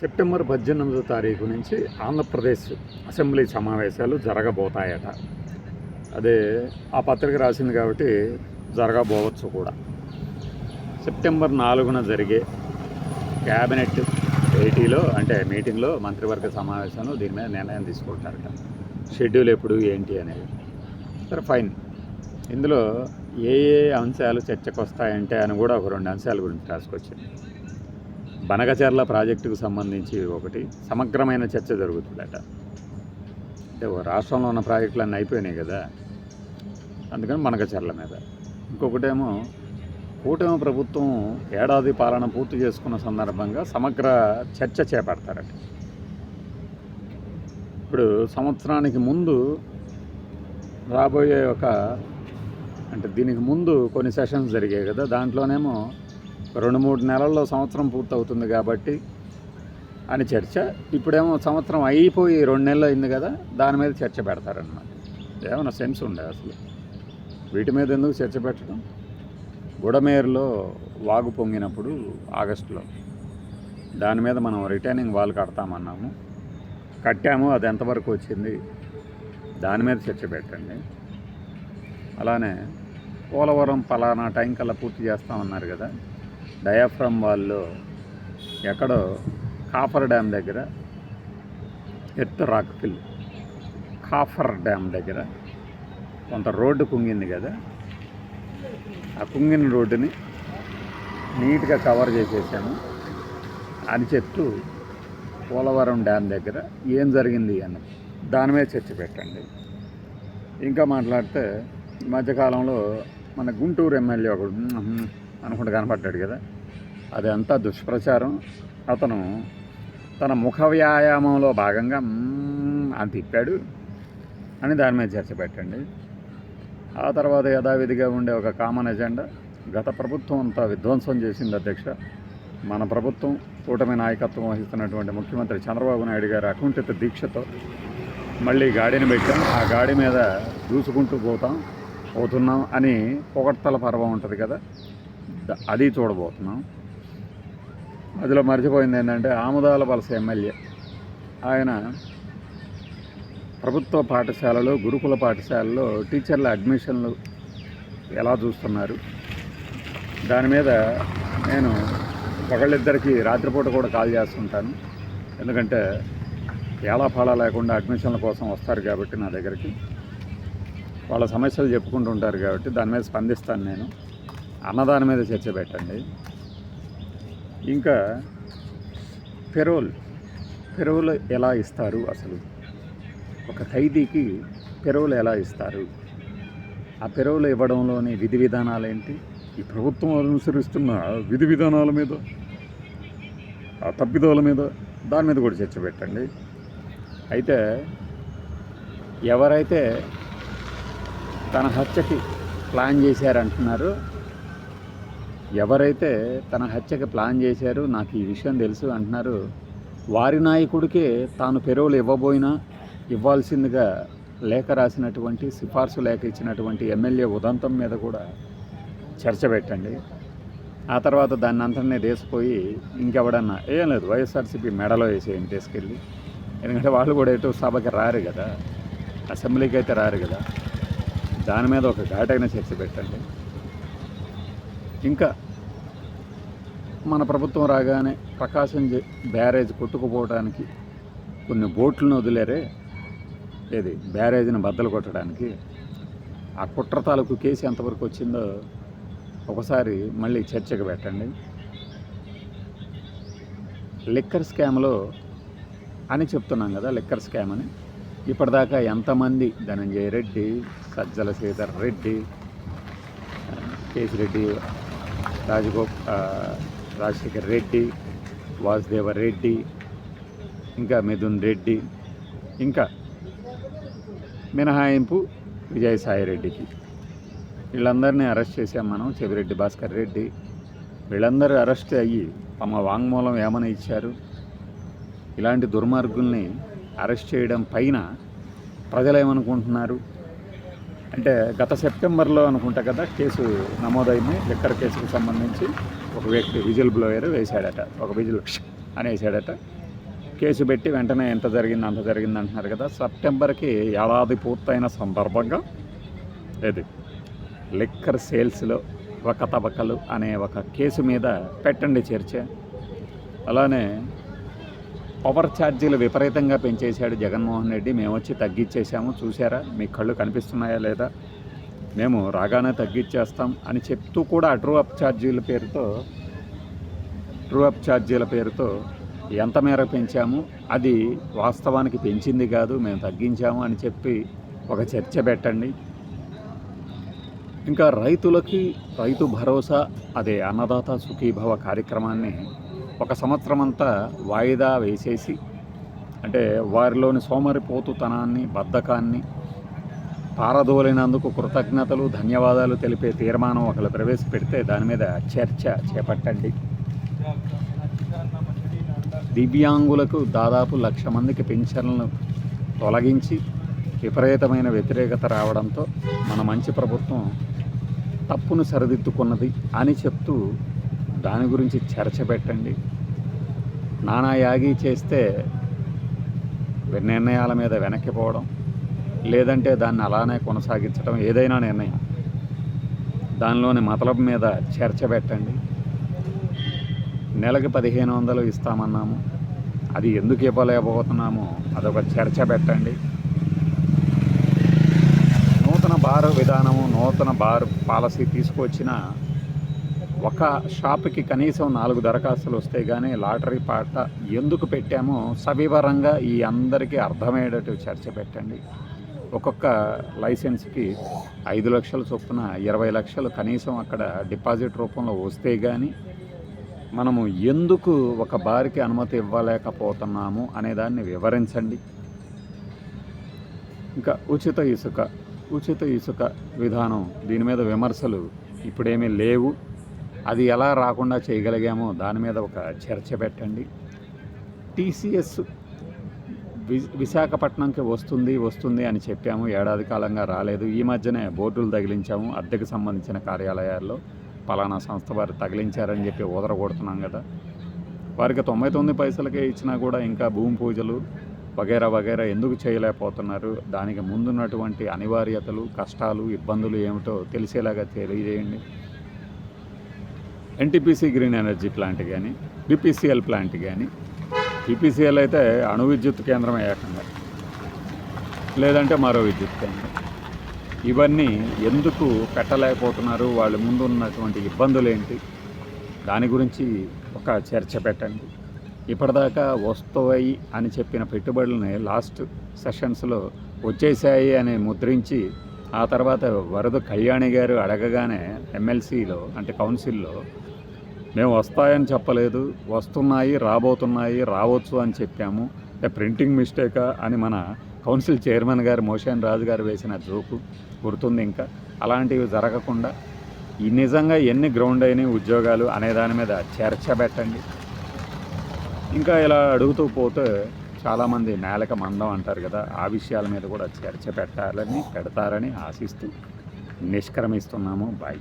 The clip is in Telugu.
సెప్టెంబర్ పద్దెనిమిదో తారీఖు నుంచి ఆంధ్రప్రదేశ్ అసెంబ్లీ సమావేశాలు జరగబోతాయట. అదే ఆ పత్రిక రాసింది కాబట్టి జరగబోవచ్చు కూడా. సెప్టెంబర్ నాలుగున జరిగే క్యాబినెట్ భేటీలో అంటే మీటింగ్లో మంత్రివర్గ సమావేశంలో దీని మీద నిర్ణయం తీసుకుంటారట. షెడ్యూల్ ఎప్పుడు ఏంటి అనేది. సరే ఫైన్. ఇందులో ఏ ఏ అంశాలు చర్చకు వస్తాయంటే అని కూడా ఒక రెండు అంశాల గురించి రాసుకొచ్చింది బనకచర్ల ప్రాజెక్టుకు సంబంధించి ఒకటి సమగ్రమైన చర్చ జరుగుతుందట. అంటే రాష్ట్రంలో ఉన్న ప్రాజెక్టులన్నీ అయిపోయినాయి కదా. అందుకని బనగచర్ల మీద. ఇంకొకటేమో కూటమి ప్రభుత్వం ఏడాది పాలన పూర్తి చేసుకున్న సందర్భంగా సమగ్ర చర్చ చేపడతారట. ఇప్పుడు సంవత్సరానికి ముందు రాబోయే ఒక అంటే దీనికి ముందు కొన్ని సెషన్స్ జరిగాయి కదా. దాంట్లోనేమో రెండు మూడు నెలల్లో సంవత్సరం పూర్తవుతుంది కాబట్టి అని చర్చ. ఇప్పుడేమో సంవత్సరం అయిపోయి రెండు నెలలు అయింది కదా దాని మీద చర్చ పెడతారనమాట ఏమైనా సెన్స్ ఉండే అసలు? వీటి మీద ఎందుకు చర్చ పెట్టడం? గుడమేరులో వాగు పొంగినప్పుడు ఆగస్టులో దాని మీద మనం రిటైనింగ్ వాల్ కడతామన్నాము. కట్టాము అది ఎంతవరకు వచ్చింది? దాని మీద చర్చ పెట్టండి. అలానే పోలవరం పలానా టైం కల్లా పూర్తి చేస్తామన్నారు కదా. డయాఫ్రమ్ వాళ్ళు ఎక్కడో కాఫర్ డ్యామ్ దగ్గర earth rock fill coffer dam దగ్గర కొంత రోడ్డు కుంగింది కదా. ఆ కుంగిన రోడ్డుని నీట్గా కవర్ చేసేసాము. అని చెప్తూ పోలవరం డ్యామ్ దగ్గర ఏం జరిగింది అని దాని మీద చర్చ పెట్టండి. ఇంకా మాట్లాడితే ఈ మధ్యకాలంలో మన గుంటూరు ఎమ్మెల్యే ఒకడు అనుకుంటూ కనపడ్డాడు కదా. అది అంతా దుష్ప్రచారం. అతను తన ముఖ వ్యాయామంలో భాగంగా అని తిప్పాడు అని దాని మీద చర్చ పెట్టండి. ఆ తర్వాత యథావిధిగా ఉండే ఒక కామన్ ఎజెండా గత ప్రభుత్వం అంతా విధ్వంసం చేసింది అధ్యక్ష. మన ప్రభుత్వం కూటమి నాయకత్వం వహిస్తున్నటువంటి ముఖ్యమంత్రి చంద్రబాబు నాయుడు గారి అకుంఠిత దీక్షతో మళ్ళీ గాడిని పెట్టాం. ఆ గాడి మీద దూసుకుంటూ పోతాం పోతున్నాం అని పొగడ్తల పర్వం ఉంటుంది కదా. అది చూడబోతున్నాం. అదిలో మర్చిపోయింది ఏంటంటే ఆముదాల వలస ఎమ్మెల్యే. ఆయన ప్రభుత్వ పాఠశాలలో గురుకుల పాఠశాలలో టీచర్ల అడ్మిషన్లు ఎలా చూస్తున్నారు? దాని మీద నేను ఒకళ్ళిద్దరికి రాత్రిపూట కూడా కాల్ చేస్తుంటాను. ఎందుకంటే ఎలా ఫలా లేకుండా అడ్మిషన్ల కోసం వస్తారు కాబట్టి నా దగ్గరికి. వాళ్ళ సమస్యలు చెప్పుకుంటూ ఉంటారు కాబట్టి దాని మీద స్పందిస్తాను నేను. అన్నదాని మీద చర్చ పెట్టండి. ఇంకా పెరోల్ పెరోల్ ఎలా ఇస్తారు అసలు? ఒక ఖైదీకి పెరోలు ఎలా ఇస్తారు? ఆ పెరోలు ఇవ్వడంలోని విధి విధానాలు ఏంటి? ఈ ప్రభుత్వం అనుసరిస్తున్న విధి విధానాల మీద ఆ తప్పిదోల మీద దాని మీద కూడా చర్చ పెట్టండి. అయితే ఎవరైతే తన హత్యకి ప్లాన్ చేశారంటున్నారో ఎవరైతే తన హత్యకు ప్లాన్ చేశారో నాకు ఈ విషయం తెలుసు అంటున్నారు వారి నాయకుడికే తాను పెరోలు ఇవ్వబోయినా ఇవ్వాల్సిందిగా లేఖ రాసినటువంటి సిఫార్సు లేఖ ఇచ్చినటువంటి ఎమ్మెల్యే ఉదంతం మీద కూడా చర్చ పెట్టండి. ఆ తర్వాత దాన్ని అంతనే దేశపోయి ఇంకెవడన్నా ఏం లేదు వైఎస్ఆర్సీపీ మెడలో వేసేయండి తీసుకెళ్ళి. ఎందుకంటే వాళ్ళు కూడా ఎటు సభకి రారు కదా అసెంబ్లీకి అయితే రారు కదా. దాని మీద ఒక ఘాటైన చర్చ పెట్టండి. ఇంకా మన ప్రభుత్వం రాగానే ప్రకాశం బ్యారేజ్ కొట్టుకుపోవడానికి కొన్ని బోట్లను వదిలేరే ఏది బ్యారేజ్ని బద్దలు కొట్టడానికి ఆ కుట్ర తాలూకు కేసు ఎంతవరకు వచ్చిందో ఒకసారి మళ్ళీ చర్చకు పెట్టండి. లిక్కర్ స్కామ్లో అని చెప్తున్నాం కదా లిక్కర్ స్కామ్ అని. ఇప్పటిదాకా ఎంతమంది ధనంజయ రెడ్డి సజ్జల శ్రీధర్ రెడ్డి కేసిరెడ్డి రాజగోప్ రాజశేఖర్ రెడ్డి వాసుదేవ రెడ్డి ఇంకా మిథున్ రెడ్డి ఇంకా మినహాయింపు విజయసాయి రెడ్డికి. వీళ్ళందరినీ అరెస్ట్ చేశాం మనం చెవిరెడ్డి భాస్కర్ రెడ్డి. వీళ్ళందరూ అరెస్ట్ అయ్యి తమ వాంగ్మూలం ఏమని ఇచ్చారు? ఇలాంటి దుర్మార్గుల్ని అరెస్ట్ చేయడం పైన ప్రజలు ఏమనుకుంటున్నారు అంటే గత సెప్టెంబర్లో అనుకుంటా కదా కేసు నమోదైంది. లిక్కర్ కేసుకు సంబంధించి ఒక వ్యక్తి విజిల్ బ్లోయర్ వేశాడట ఒక విజిల్ అని వేసాడట కేసు పెట్టి వెంటనే ఎంత జరిగింది అంత జరిగింది అంటున్నారు కదా. సెప్టెంబర్కి ఏడాది పూర్తయిన సందర్భంగా ఇది లిక్కర్ సేల్స్లో ఒక తబకలు అనే ఒక కేసు మీద పెట్టండి చర్చ. అలానే పవర్ ఛార్జీలు విపరీతంగా పెంచేశాడు జగన్మోహన్ రెడ్డి. మేము వచ్చి తగ్గించేశాము చూసారా మీ కళ్ళు కనిపిస్తున్నాయా లేదా? మేము రాగానే తగ్గించేస్తాం అని చెప్తూ కూడా ట్రూ అప్ ఛార్జీల పేరుతో ట్రూ అప్ ఛార్జీల పేరుతో ఎంత మేర పెంచాము? అది వాస్తవానికి పెంచింది కాదు మేము తగ్గించాము అని చెప్పి ఒక చర్చ పెట్టండి. ఇంకా రైతులకి రైతు భరోసా అదే అన్నదాత సుఖీభవ కార్యక్రమాన్ని ఒక సంవత్సరం అంతా వాయిదా వేసేసి అంటే వారిలోని సోమరిపోతుతనాన్ని బద్ధకాన్ని పారదోలినందుకు కృతజ్ఞతలు ధన్యవాదాలు తెలిపే తీర్మానం ఒకరు ప్రవేశపెడితే దాని మీద చర్చ చేపట్టండి. దివ్యాంగులకు దాదాపు లక్ష మందికి పెన్షన్లను తొలగించి విపరీతమైన వ్యతిరేకత రావడంతో మన మంచి ప్రభుత్వం తప్పును సరిదిద్దుకున్నది అని చెప్తూ దాని గురించి చర్చ పెట్టండి నానా యాగి చేస్తే నిర్ణయాల మీద వెనక్కిపోవడం లేదంటే దాన్ని అలానే కొనసాగించడం ఏదైనా నిర్ణయం. దానిలోని మతలబ్ మీద చర్చ పెట్టండి. నెలకు పదిహేను వందలు ఇస్తామన్నాము. అది ఎందుకు ఇవ్వలేకపోతున్నామో అదొక చర్చ పెట్టండి. నూతన బారు విధానము నూతన బారు పాలసీ తీసుకొచ్చిన ఒక షాప్కి కనీసం నాలుగు దరఖాస్తులు వస్తే కానీ లాటరీ పాట ఎందుకు పెట్టామో సవివరంగా ఈ అందరికీ అర్థమయ్యేటట్టు చర్చ పెట్టండి. ఒక్కొక్క లైసెన్స్కి ఐదు లక్షల చొప్పున ఇరవై లక్షలు కనీసం అక్కడ డిపాజిట్ రూపంలో వస్తే కానీ మనము ఎందుకు ఒక బారికి అనుమతి ఇవ్వలేకపోతున్నాము అనేదాన్ని వివరించండి. ఇంకా ఉచిత ఇసుక ఉచిత ఇసుక విధానం దీని మీద విమర్శలు ఇప్పుడేమీ లేవు. అది ఎలా రాకుండా చేయగలిగామో దాని మీద ఒక చర్చ పెట్టండి. టీసీఎస్ వి విశాఖపట్నంకి వస్తుంది వస్తుంది అని చెప్పాము. ఏడాది కాలంగా రాలేదు. ఈ మధ్యనే బోర్డులు తగిలించాము. అద్దెకు సంబంధించిన కార్యాలయాల్లో పలానా సంస్థ వారు తగిలించారని చెప్పి ఊదరగొడుతున్నాం కదా. వారికి తొంభై తొమ్మిది పైసలకే ఇచ్చినా కూడా ఇంకా భూమి పూజలు వగైరా వగైరా ఎందుకు చేయలేకపోతున్నారు? దానికి ముందున్నటువంటి అనివార్యతలు కష్టాలు ఇబ్బందులు ఏమిటో తెలిసేలాగా తెలియజేయండి. ఎన్టీపీసీ గ్రీన్ ఎనర్జీ ప్లాంట్ కానీ బీపీసీఎల్ ప్లాంట్ కానీ బీపీసీఎల్ అయితే అణు విద్యుత్ కేంద్రం ఏకంగా. లేదంటే మరో విద్యుత్ కేంద్రం. ఇవన్నీ ఎందుకు పెట్టలేకపోతున్నారు? వాళ్ళ ముందు ఉన్నటువంటి ఇబ్బందులు ఏంటి దాని గురించి ఒక చర్చ పెట్టండి. ఇప్పటిదాకా వస్తాయి అని చెప్పిన పెట్టుబడులని లాస్ట్ సెషన్స్లో వచ్చేసాయి అని ముద్రించి ఆ తర్వాత వరద కళ్యాణి గారు అడగగానే ఎమ్మెల్సీలో అంటే కౌన్సిల్లో మేము వస్తాయని చెప్పలేదు వస్తున్నాయి రాబోతున్నాయి రావచ్చు అని చెప్పాము. ప్రింటింగ్ మిస్టేకా? అని మన కౌన్సిల్ చైర్మన్ గారు మోషన్ రాజు గారు వేసిన జోకు గుర్తుంది ఇంకా. అలాంటివి జరగకుండా ఈ నిజంగా ఎన్ని గ్రౌండ్ అయినాయి ఉద్యోగాలు అనే దాని మీద చర్చ పెట్టండి. ఇంకా ఇలా అడుగుతూ పోతే చాలామంది నేలక మందం అంటారు కదా ఆ విషయాల మీద కూడా చర్చ పెట్టాలని పెడతారని ఆశిస్తూ నిష్క్రమిస్తున్నాము. బాయ్.